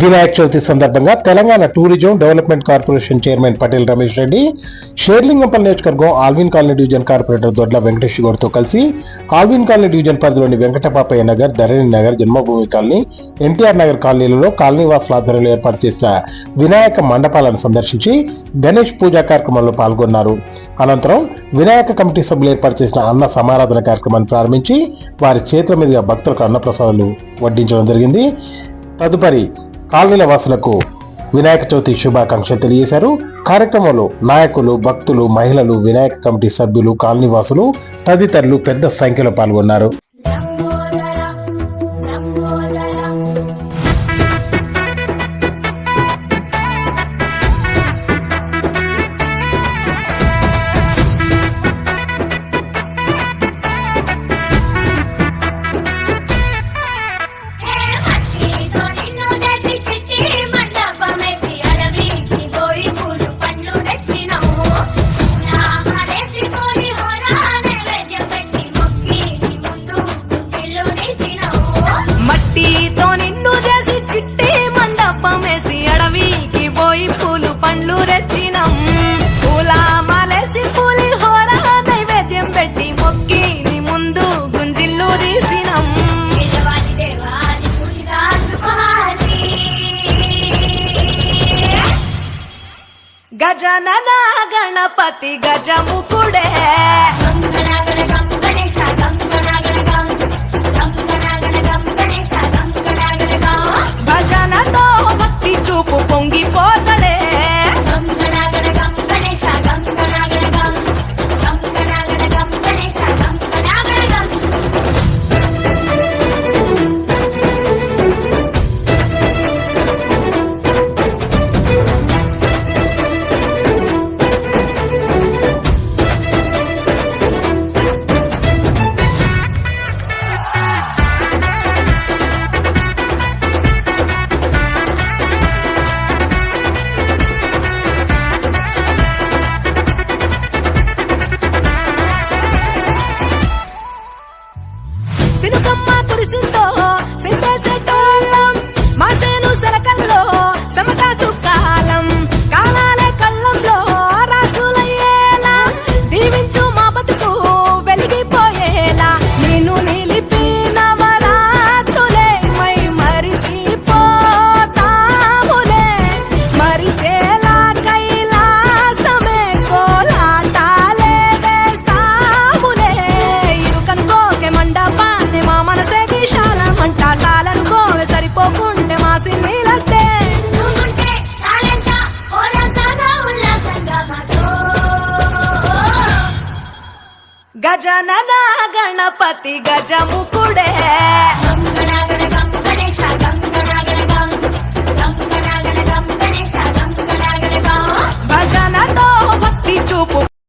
వినాయక చవితి సందర్భంగా Telangana tourism development corporation chairman Patel Ramesh Reddy Serilingampally నియోజకవర్గం Allwyn colony division corporator Dodla Venkatesh గౌడ్తో కలిసి Alvin colony division పరిధిలోని Venkatapapaiah Nagar Dharani Nagar Janmabhoomi colony NTR Nagar కాలనీలలో colony వాసుల ఆధ్వర్యంలో ఏర్పాటు చేసిన వినాయక మండపాలను సందర్శించి గణేష్ పూజా కార్యక్రమంలో పాల్గొన్నారు. అనంతరం వినాయక కమిటీ సభ్యులు ఏర్పాటు చేసిన అన్న సమారాధన కార్యక్రమాన్ని ప్రారంభించి వారి చేతుల మీదుగా భక్తులకు అన్నప్రసాదాలు వడ్డించడం జరిగింది. తదుపరి కాలనీల వాసులకు వినాయక చవితి శుభాకాంక్షలు తెలియజేశారు. కార్యక్రమంలో నాయకులు భక్తులు మహిళలు వినాయక కమిటీ సభ్యులు కాలనీ వాసులు తదితరులు పెద్ద సంఖ్యలో పాల్గొన్నారు. గజనన గణపతి గజముకుడే. గజనన గణపతి గజముకుడే.